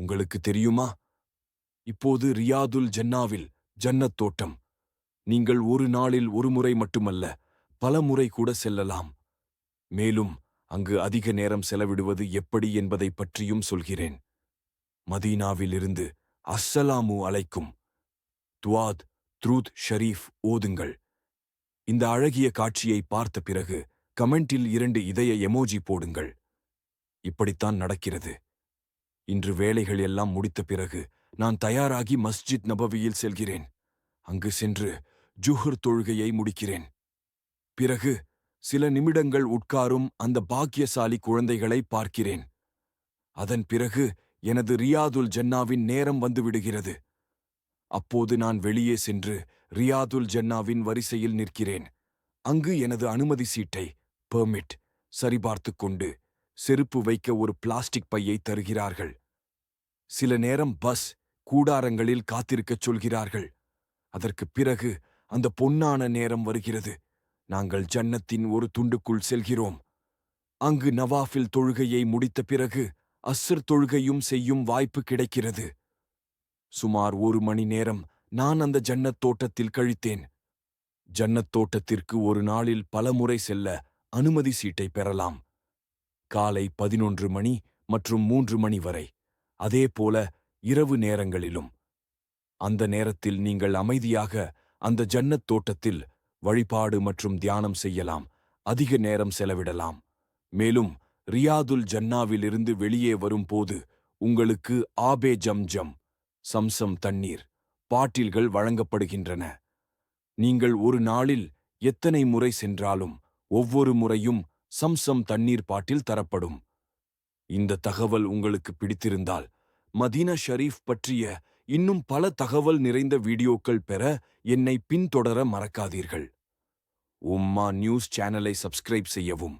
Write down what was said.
உங்களுக்கு தெரியுமா? இப்போது ரியாதுல் ஜன்னாவில் ஜன்னத் தோட்டம். நீங்கள் ஒரு நாளில் ஒரு முறை மட்டுமல்ல பல முறை கூட செல்லலாம். மேலும் அங்கு அதிக நேரம் செலவிடுவது எப்படி என்பதைப் பற்றியும் சொல்கிறேன். மதீனாவிலிருந்து அஸ்ஸலாமு அலைக்கும். துவாத் த்ரூத் ஷரீஃப் ஓதுங்கள். இந்த அழகிய காட்சியை பார்த்த பிறகு கமெண்டில் இரண்டு இதய எமோஜி போடுங்கள். இப்படித்தான் நடக்கிறது. இன்று வேலைகள் எல்லாம் முடித்த பிறகு நான் தயாராகி மஸ்ஜித் நபவியில் செல்கிறேன். அங்கு சென்று ஜுஹர் தொழுகையை முடிக்கிறேன். பிறகு சில நிமிடங்கள் உட்காரும் அந்த பாக்கியசாலி குழந்தைகளை பார்க்கிறேன். அதன் பிறகு எனது ரியாதுல் ஜன்னாவின் நேரம் வந்துவிடுகிறது அப்போது நான் வெளியே சென்று ரியாதுல் ஜன்னாவின் வரிசையில் நிற்கிறேன். அங்கு எனது அனுமதி சீட்டை பெர்மிட் சரிபார்த்துக் கொண்டு செருப்பு வைக்க ஒரு பிளாஸ்டிக் பையை தருகிறார்கள். சில நேரம் பஸ் கூடாரங்களில் காத்திருக்கச் சொல்கிறார்கள். அதற்குப் பிறகு அந்த பொன்னான நேரம் வருகிறது. நாங்கள் ஜன்னத்தின் ஒரு துண்டுக்குள் செல்கிறோம். அங்கு நவாஃபில் தொழுகையை முடித்த பிறகு அஸ்ர் தொழுகையும் செய்யும் வாய்ப்பு கிடைக்கிறது. சுமார் ஒரு மணி நேரம் நான் அந்த ஜன்னத் தோட்டத்தில் கழித்தேன். ஜன்னத் தோட்டத்திற்கு ஒரு நாளில் பலமுறை செல்ல அனுமதி சீட்டை பெறலாம். காலை பதினொன்று மணி மற்றும் மூன்று மணி வரை. அதேபோல இரவு நேரங்களிலும். அந்த நேரத்தில் நீங்கள் அமைதியாக அந்த ஜன்னத் தோட்டத்தில் வழிபாடு மற்றும் தியானம் செய்யலாம். அதிக நேரம் செலவிடலாம். மேலும் ரியாதுல் ஜன்னாவிலிருந்து வெளியே வரும்போது உங்களுக்கு ஆபே ஜம் ஜம் சம்சம் தண்ணீர் பாட்டில்கள் வழங்கப்படுகின்றன. நீங்கள் ஒரு நாளில் எத்தனை முறை சென்றாலும் ஒவ்வொரு முறையும் சம்சம் தண்ணீர் பாட்டில் தரப்படும். இந்த தகவல் உங்களுக்கு பிடித்திருந்தால் மதீனா ஷரீஃப் பற்றிய இன்னும் பல தகவல் நிறைந்த வீடியோக்கள் பெற என்னை பின்தொடர மறக்காதீர்கள். உம்மா நியூஸ் சேனலை சப்ஸ்கிரைப் செய்யவும்